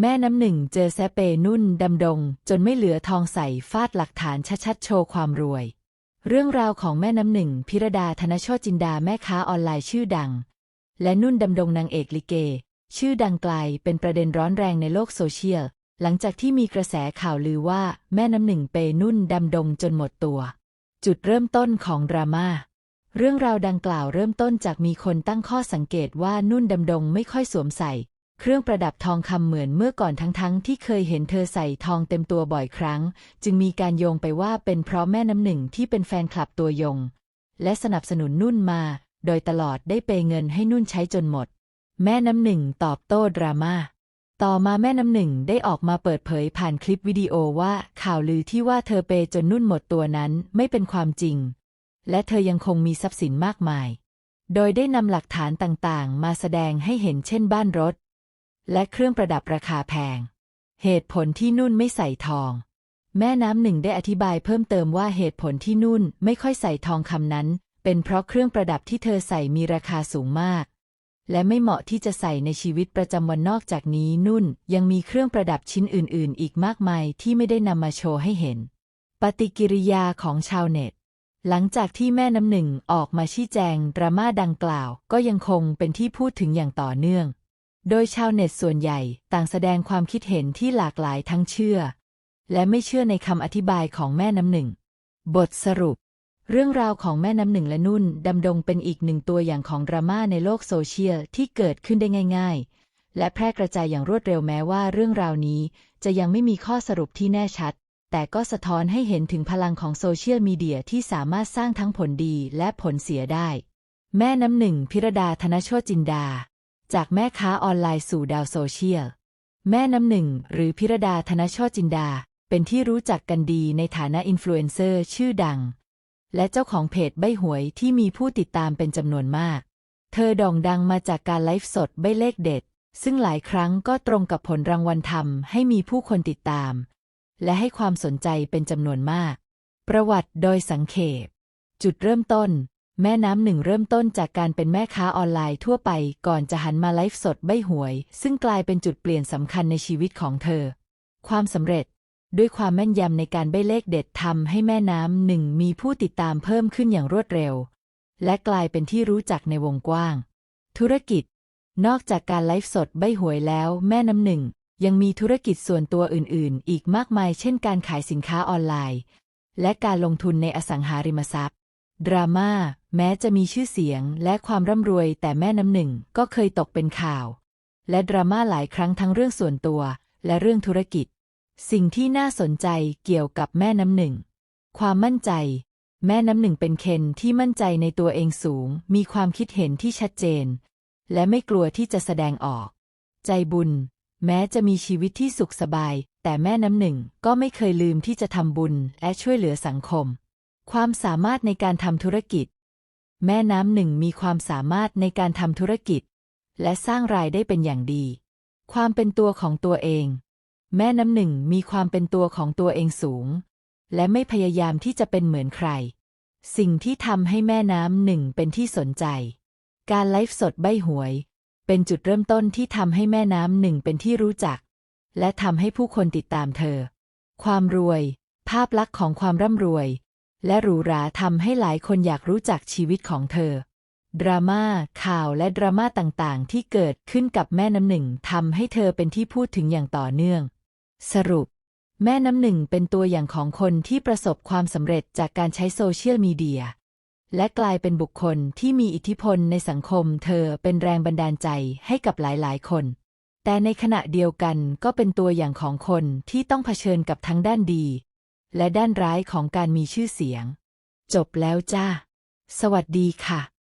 แม่น้ำหนึ่งเจอแซเปนุ่นดำดง จนไม่เหลือทองใส่ฟาดหลักฐานชัดๆโชว์ความรวย เรื่องราวของแม่น้ำหนึ่งพิรดาธนโชจินดาแม่ค้าออนไลน์ชื่อดัง และนุ่นดำดงนางเอกลิเก ชื่อดังไกลเป็นประเด็นร้อนแรงในโลกโซเชียล หลังจากที่มีกระแสข่าวลือว่าแม่น้ำหนึ่งเปย์นุ่นดำดงจนหมดตัว จุดเริ่มต้นของดราม่าเรื่องราวดังกล่าวเริ่มต้นจากมีคนตั้งข้อสังเกตว่านุ่นดำดงไม่ค่อยสวมใส่ เครื่องประดับทองคำเหมือนเมื่อก่อนทั้งๆที่เคยเห็นเธอใส่ทองเต็มตัวบ่อยครั้ง จึงมีการโยงไปว่าเป็นเพราะแม่น้ำหนึ่งที่เป็นแฟนคลับตัวยง และสนับสนุนนุ่นมา โดยตลอดได้เปย์เงินให้นุ่นใช้จนหมด แม่น้ำหนึ่งตอบโต้ดราม่าต่อมาแม่น้ำหนึ่งได้ออกมาเปิดเผยผ่านคลิปวิดีโอว่าข่าวลือที่ว่าเธอเปย์จนนุ่นหมดตัวนั้นไม่เป็นความจริง และเธอยังคงมีทรัพย์สินมากมาย โดยได้นำหลักฐานต่างๆ มาแสดงให้เห็นเช่นบ้านรถ และเครื่องประดับราคาแพง เหตุผลที่นุ่นไม่ใส่ทอง แม่น้ำหนึ่งได้อธิบายเพิ่มเติมว่าเหตุผลที่นุ่นไม่ค่อยใส่ทองคำนั้น เป็นเพราะเครื่องประดับที่เธอใส่มีราคาสูงมาก และไม่เหมาะที่จะใส่ในชีวิตประจำวันนอกจากนี้นุ่นยังมีเครื่องประดับชิ้นอื่น ๆ อีกมากมายที่ไม่ได้นำมาโชว์ให้เห็น ปฏิกิริยาของชาวเน็ตหลังจากที่แม่น้ำหนึ่งออกมาชี้แจงดราม่าดังกล่าว ก็ยังคงเป็นที่พูดถึงอย่างต่อเนื่อง โดยชาวเน็ตส่วนใหญ่ต่างแสดงความคิดเห็นที่หลากหลายทั้งเชื่อ และไม่เชื่อในคำอธิบายของแม่น้ำหนึ่ง บทสรุป เรื่องราวของแม่น้ำหนึ่งและนุ่นดำดงเป็นอีกหนึ่งตัวอย่างของดราม่าในโลกโซเชียลที่เกิดขึ้นได้ง่าย ๆ และแพร่กระจายอย่างรวดเร็วแม้ว่าเรื่องราวนี้ จะยังไม่มีข้อสรุปที่แน่ชัด แต่ก็สะท้อนให้เห็นถึงพลังของโซเชียลมีเดียที่สามารถสร้างทั้งผลดีและผลเสียได้ แม่น้ำหนึ่งพิรดาธนโชตจินดา จากแม่ค้าออนไลน์สู่ดาวโซเชียล แม่น้ำหนึ่ง หรือพิรดาธนชติจินดา เป็นที่รู้จักกันดีในฐานะอินฟลูเอนเซอร์ชื่อดัง และเจ้าของเพจใบหวยที่มีผู้ติดตามเป็นจำนวนมาก เธอโด่งดังมาจากการไลฟ์สดใบเลขเด็ด ซึ่งหลายครั้งก็ตรงกับผลรางวัลทำให้มีผู้คนติดตาม และให้ความสนใจเป็นจำนวนมาก ประวัติโดยสังเขปจุดเริ่มต้น แม่น้ำหนึ่งเริ่มต้นจากการเป็นแม่ค้าออนไลน์ทั่วไป ก่อนจะหันมาไลฟ์สดใบหวย ซึ่งกลายเป็นจุดเปลี่ยนสำคัญในชีวิตของเธอ ความสำเร็จ ด้วยความแม่นยำในการใบเลขเด็ดทำให้แม่น้ำหนึ่งมีผู้ติดตามเพิ่มขึ้นอย่างรวดเร็ว และกลายเป็นที่รู้จักในวงกว้าง ธุรกิจ นอกจากการไลฟ์สดใบหวยแล้ว แม่น้ำหนึ่งยังมีธุรกิจส่วนตัวอื่น ๆ อีกมากมาย เช่นการขายสินค้าออนไลน์ และการลงทุนในอสังหาริมทรัพย์ ดราม่า แม้จะมีชื่อเสียงและความร่ำรวยแต่แม่น้ำหนึ่งก็เคยตกเป็นข่าว และดราม่าหลายครั้งทั้งเรื่องส่วนตัวและเรื่องธุรกิจ สิ่งที่น่าสนใจเกี่ยวกับแม่น้ำหนึ่ง ความมั่นใจ แม่น้ำหนึ่งเป็นเคนที่มั่นใจในตัวเองสูง มีความคิดเห็นที่ชัดเจน และไม่กลัวที่จะแสดงออก ใจบุญ แม้จะมีชีวิตที่สุขสบาย แต่แม่น้ำหนึ่งก็ไม่เคยลืมที่จะทำบุญและช่วยเหลือสังคม ความสามารถในการทำธุรกิจ แม่น้ำหนึ่งมีความสามารถในการทำธุรกิจ และสร้างรายได้เป็นอย่างดี ความเป็นตัวของตัวเอง แม่น้ำหนึ่งมีความเป็นตัวของตัวเองสูง และไม่พยายามที่จะเป็นเหมือนใคร สิ่งที่ทำให้แม่น้ำหนึ่งเป็นที่สนใจ การไลฟ์สดใบหวย เป็นจุดเริ่มต้นที่ทำให้แม่น้ำหนึ่งเป็นที่รู้จัก และทำให้ผู้คนติดตามเธอ ความรวย ภาพลักษณ์ของความร่ำรวย และหรูหราทำให้หลายคนอยากรู้จักชีวิตของเธอ ดราม่าข่าวและดราม่าต่างๆ ที่เกิดขึ้นกับแม่น้ำหนึ่งทำให้เธอเป็นที่พูดถึงอย่างต่อเนื่อง สรุป แม่น้ำหนึ่งเป็นตัวอย่างของคนที่ประสบความสำเร็จจากการใช้โซเชียลมีเดีย และกลายเป็นบุคคลที่มีอิทธิพลในสังคม เธอเป็นแรงบันดาลใจให้กับหลายๆ คน แต่ในขณะเดียวกันก็เป็นตัวอย่างของคนที่ต้องเผชิญกับทั้งด้านดี และด้านร้ายของการมีชื่อเสียง จบแล้วจ้า สวัสดีค่ะ